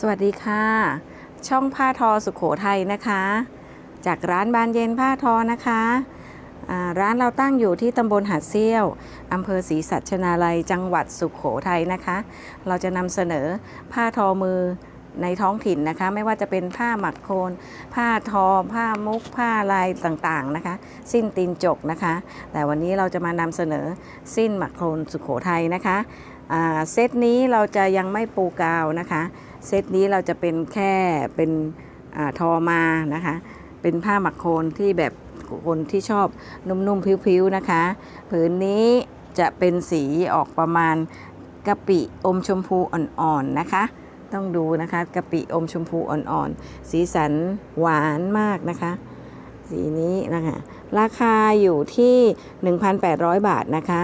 สวัสดีค่ะ ช่องผ้าทอสุขโขทัยนะคะ จากร้านบานเย็นผ้าทอนะคะร้านเราตั้งอยู่ที่ตำบลหาดเซี่ยวอำเภอศรีสัชนาลัยจังหวัดสุขโขทัยนะคะ เราจะนำเสนอผ้าทอมือในท้องถิ่นนะคะ ไม่ว่าจะเป็นผ้าหมักโคน ผ้าทอ ผ้ามุก ผ้าลายต่างๆนะคะ สิ้นตีนจกนะคะ แต่วันนี้เราจะมานำเสนอสิ้นหมักโคนสุขโขทัยนะคะ เซตนี้เราจะยังไม่ปูกาวนะคะ เซตนี้เราจะเป็นแค่เป็นอทอมานะคะ เป็นผ้าหมักโคนที่แบบคนที่ชอบนุ่มๆพิ้วๆนะคะ ผืนนี้จะเป็นสีออกประมาณกะปิอมชมพูอ่อนๆนะคะ ต้องดูนะคะกะปิอมชมพูอ่อนๆ สีสันหวานมากนะคะ สีนี้นะคะ ราคาอยู่ที่ 1,800 บาทนะคะ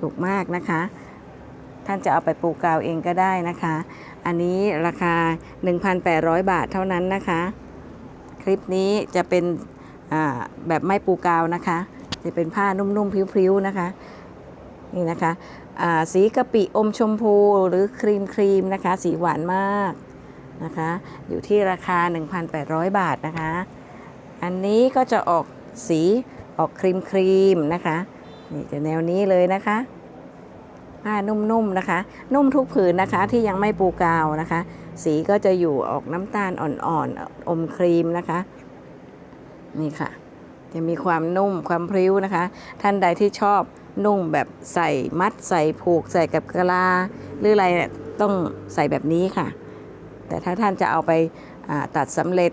ถูกมากนะคะ ท่านจะเอาไปปูกาวเองก็ได้นะคะ อันนี้ราคา 1,800 บาทเท่านั้นนะคะ คลิปนี้จะเป็นแบบไม่ปูกาวนะคะ จะเป็นผ้านุ่มๆพริ้วๆนะคะนี่นะคะสีกะปิอมชมพูหรือครีมครีมนะคะ สีหวานมากนะคะ อยู่ที่ราคา 1,800 บาทนะคะ อันนี้ก็จะออกสีออกครีมครีมๆนะคะนี่จะแนวนี้เลยนะคะ ผ้านุ่มๆนะคะ นุ่มทุกผืนนะคะที่ยังไม่ปูกาวนะคะ สีก็จะอยู่ออกน้ำตาลอ่อนๆอมครีมนะคะ นี่ค่ะ จะมีความนุ่มความพริ้วนะคะ ท่านใดที่ชอบนุ่มแบบใส่มัดใส่ผูกใส่กับกะลา หรืออะไรเนี่ยต้องใส่แบบนี้ค่ะ แต่ถ้าท่านจะเอาไปาตัดสำเร็จ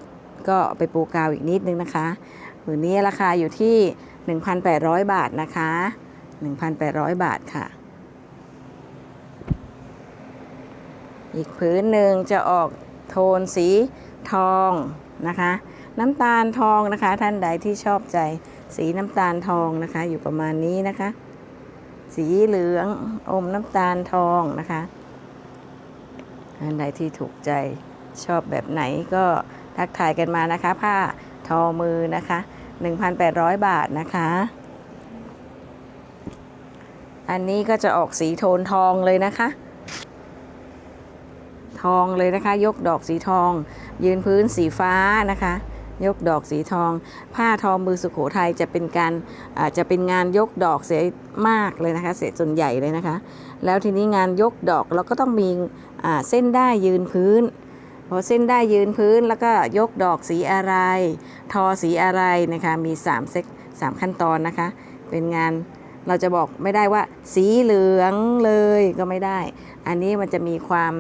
ก็ไปปูกาวอีกนิดนึงนะคะผืนนี้ราคาอยู่ที่ 1,800 บาทนะคะ 1,800 บาทค่ะ อีกผืนหนึ่งจะออกโทนสีทองนะคะ น้ำตาลทองนะคะ ท่านใดที่ชอบใจสีน้ำตาลทองนะคะ อยู่ประมาณนี้นะคะ สีเหลืองอมน้ำตาลทองนะคะท่านใดที่ถูกใจชอบแบบไหนก็ทักทายกันมานะคะ ผ้าทอมือนะคะ 1,800 บาทนะคะ อันนี้ก็จะออกสีโทนทองเลยนะคะ ทองเลยนะคะ ยกดอกสีทอง ยืนพื้นสีฟ้านะคะ ยกดอกสีทอง ผ้าทอมือสุขโขทัยจะเป็นการาจะเป็นงานยกดอกเสียมากเลยนะคะ เสียส่วนใหญ่เลยนะคะ แล้วทีนี้งานยกดอกเราก็ต้องมีเส้นได้ยืนพื้นพอเส้นได้ยืนพื้นแล้วก็ยกดอกสีอะไร ทอสีอะไรนะคะมี3เซกสามขั้นตอนนะคะ เป็นงานเราจะบอกไม่ได้ว่าสีเหลืองเลยก็ไม่ได้ อันนี้มันจะมีความ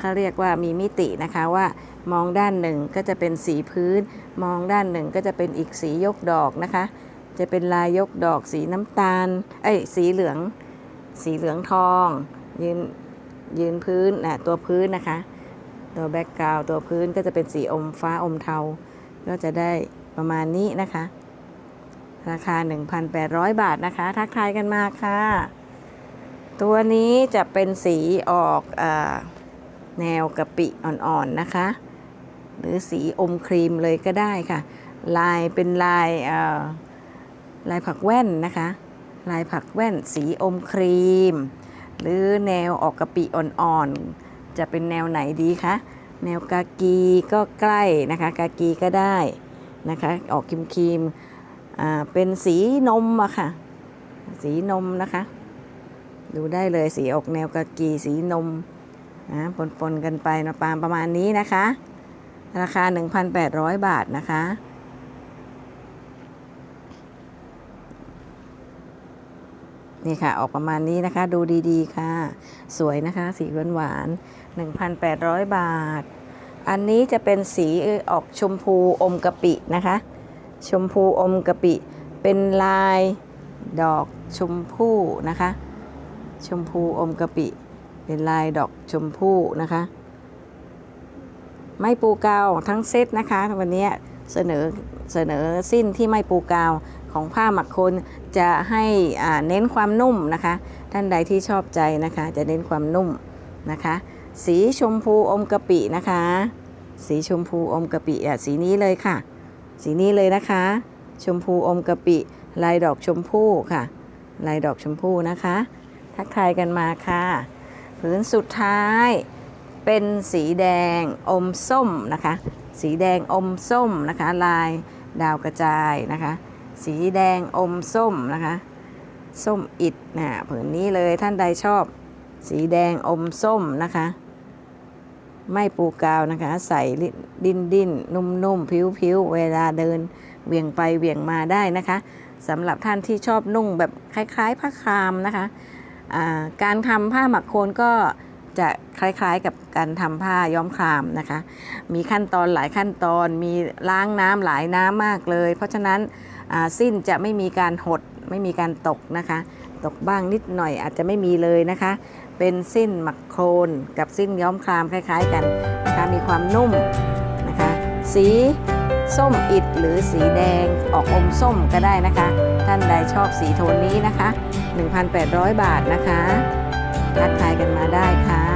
เขาเรียกว่ามีมิตินะคะว่ามองด้านหนึ่งก็จะเป็นสีพื้น มองด้านหนึ่งก็จะเป็นอีกสียกดอกนะคะ จะเป็นลายยกดอกสีน้ำตาลเอ้ยสีเหลือง สีเหลืองทอง ยืนยืนพื้นนะตัวพื้นนะคะ ตัวแบ็กกราวตัวพื้นก็จะเป็นสีอมฟ้าอมเทา ก็จะได้ประมาณนี้นะคะ ราคา 1,800 บาทนะคะ ทักทายกันมาค่ะ ตัวนี้จะเป็นสีออกอ่า แนวกะปิอ่อนๆนะคะ หรือสีอมครีมเลยก็ได้ค่ะ ลายเป็นลายลายผักแว่นนะคะ ลายผักแว่นสีอมครีม หรือแนวออกกะปิอ่อนๆจะเป็นแนวไหนดีคะแนวกากีก็ใกล้นะคะ กากีก็ได้นะคะ ออกครีมครีมเป็นสีนมอะค่ะ สีนมนะคะ ดูได้เลยสีออกแนวกากีสีนม นะปนๆกันไปนะปามประมาณนี้นะคะ ราคา 1,800 บาทนะคะ นี่ค่ะ ออกประมาณนี้นะคะ ดูดีๆค่ะ สวยนะคะ สีหวานๆ1,800 บาท อันนี้จะเป็นสีออกชมพูอมกะปินะคะ ชมพูอมกะปิ เป็นลายดอกชมพู่นะคะ ชมพูอมกะปิ เป็นลายดอกชมพู่นะคะ ไม่ปูกาวทั้งเซตนะคะ วันนี้เสนอเสนอสิ้นที่ไม่ปูกาวของผ้าหมักโคนจะให้เน้นความนุ่มนะคะ ท่านใดที่ชอบใจนะคะ จะเน้นความนุ่มนะคะ สีชมพูอมกะปินะคะ สีชมพูอมกะปิอะสีนี้เลยค่ะ สีนี้เลยนะคะ ชมพูอมกะปิ ลายดอกชมพู่ค่ะ ลายดอกชมพู่นะคะ ทักทายกันมาค่ะ ผืนสุดท้ายเป็นสีแดงอมส้มนะคะ สีแดงอมส้มนะคะ ลายดาวกระจายนะคะ สีแดงอมส้มนะคะ ส้มอิดนะผืนนี้เลยท่านใดชอบ สีแดงอมส้มนะคะ ไม่ปูกาวนะคะ ใส่ดินดินนุ่มนุ่มผิวผิวๆเวลาเดินเหวี่ยงไปเหวี่ยงมาได้นะคะสำหรับท่านที่ชอบนุ่งแบบคล้าย ๆผ้าครามนะคะ การทำผ้าหมักโคนก็จะคล้ายๆกับการทำผ้าย้อมครามนะคะ มีขั้นตอนหลายขั้นตอน มีล้างน้ำหลายน้ำมากเลย เพราะฉะนั้นสิ้นจะไม่มีการหด ไม่มีการตกนะคะ ตกบ้างนิดหน่อยอาจจะไม่มีเลยนะคะ เป็นสิ้นหมักโครนกับสิ้นย้อมครามคล้าย ๆ กันนะคะ มีความนุ่มนะคะ สี ส้มอิดหรือสีแดงออกอมส้มก็ได้นะคะ ท่านใดชอบสีโทนนี้นะคะ 1,800 บาทนะคะ ทักทายกันมาได้ค่ะ